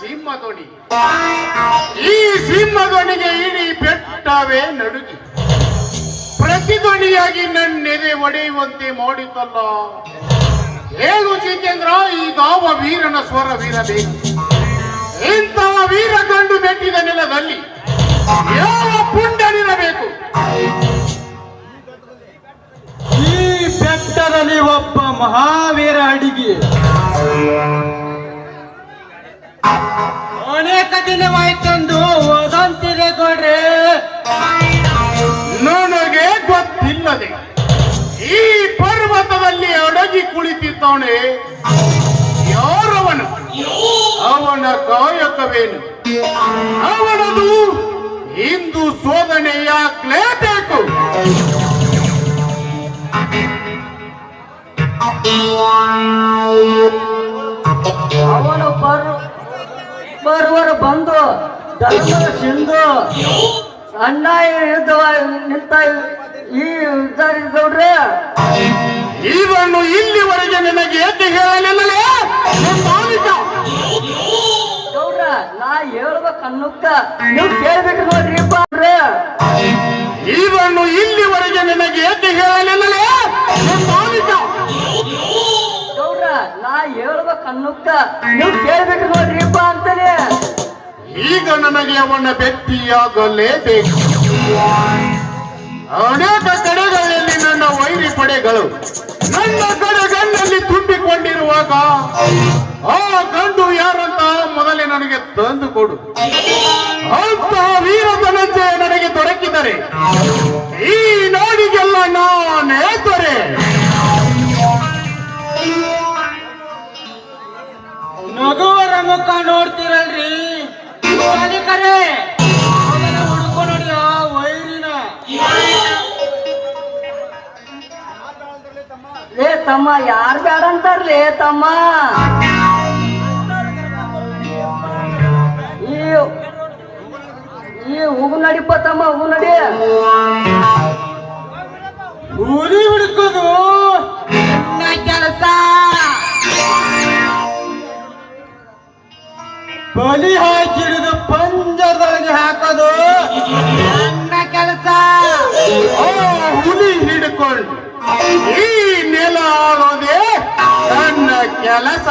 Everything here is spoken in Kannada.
ಸಿಂಹಧ್ವನಿ ಈ ಸಿಂಹಧ್ವನಿಗೆ ಇಡೀ ಬೆಟ್ಟವೇ ನಡುಗಿ. ಪ್ರತಿಧ್ವನಿಯಾಗಿ ನನ್ನೆದೆ ಒಡೆಯುವಂತೆ ಮಾಡಿತಲ್ಲ. ಹೇಳು ಜಿತೇಂದ್ರ ಈಗಾವ ವೀರನ ಸ್ವರ ಸ್ವರವಿರಬೇಕು ಇಂತಹ ವೀರ ಕಂಡು ಬೆಟ್ಟಿದ ನೆಲದಲ್ಲಿ ಯಾವ ಪುಂಡನಿರಬೇಕು ಈ ಬೆಟ್ಟದಲ್ಲಿ ಒಬ್ಬ ಮಹಾವೀರ ಅಡಿಗೆ. ಅನೇಕ ದಿನವಾಯ್ತಂದು ಓದಂತಿದೆ ಕೊಡ್ರಿ ನನಗೆ ಗೊತ್ತಿಲ್ಲದೆ ಈ ಪರ್ವತದಲ್ಲಿ ಅಡಗಿ ಕುಳಿತಿದ್ದಾನೆ ಯಾರವನು? ಅವನ ಕಾಯಕವೇನು ಅವನದು ಇಂದು ಶೋಧನೆಯಾಗ್ಲೇಬೇಕು ಬೇಕು ಬರು ಬರುವರು ಬಂದು ಧರ್ಮದ ಸಿಂಧು ಅನ್ಯಾಯ ಯುದ್ಧ ನಿಂತ ಈ ಯುದ್ಧರಿದ್ದವ್ರೆ ಇವನು ಇಲ್ಲಿವರೆಗೆ ನಿನಗೆ ಎದ್ದು ಹೇಳಲಿಲ್ಲಲೇ? ಮಾಲಿಕ ಗೌಡ್ರ ನಾ ಹೇಳ್ಬೇಕು ಅನ್ನುತ್ತ. ನೀವು ಕೇಳ್ಬಿಟ್ಟು ನೋಡ್ರಿ ಅಂದ್ರೆ ಇವನು ಇಲ್ಲಿವರೆಗೆ ನಿನಗೆ ಎದ್ದು ಹೇಳಲಿಲ್ಲಲೇ ಅನ್ನುತ್ತ ನೀವು ಕೇಳ್ಬೇಕು ನೋಡ್ರಿ ಅಂತಾನೆ ಈಗ ನನಗೆ ಅವನ ವ್ಯಕ್ತಿಯಾಗಲೇಬೇಕು. ಅನೇಕ ಕಡೆಗಳಲ್ಲಿ ನನ್ನ ವೈರಿ ಪಡೆಗಳು ನನ್ನ ಕಡೆಗಣ್ಣಲ್ಲಿ ತುಂಬಿಕೊಂಡಿರುವಾಗ, ಆ ಗಂಡು ಯಾರಂತ ಮೊದಲೇ ನನಗೆ ತಂದು ಕೊಡು. ಅಂತ ವೀರ ನನಗೆ ದೊರಕಿದರೆ, ಈ ನಗುವರ ಮುಖ ನೋಡ್ತೀರಲ್ರಿ? ಕರೆ ಹುಡುಕೋ ನೋಡಿ ಆ ತಮ್ಮ, ಯಾರ್ ಬೇಡ ಅಂತಾರ್ಲೇ ತಮ್ಮ. ಈ ಉಗು ನಡಿಪ ತಮ್ಮ ಹೂ ನಡಿ ಬಲಿ ಹಾಕಿಡಿದು ಪಂಜರದೊಳಗೆ ಹಾಕೋದು. ನನ್ನ ಕೆಲಸ. ಹುಲಿ ಹಿಡ್ಕೊಂಡು ಈ ನೆಲ ಆಡೋದೇ ನನ್ನ ಕೆಲಸ.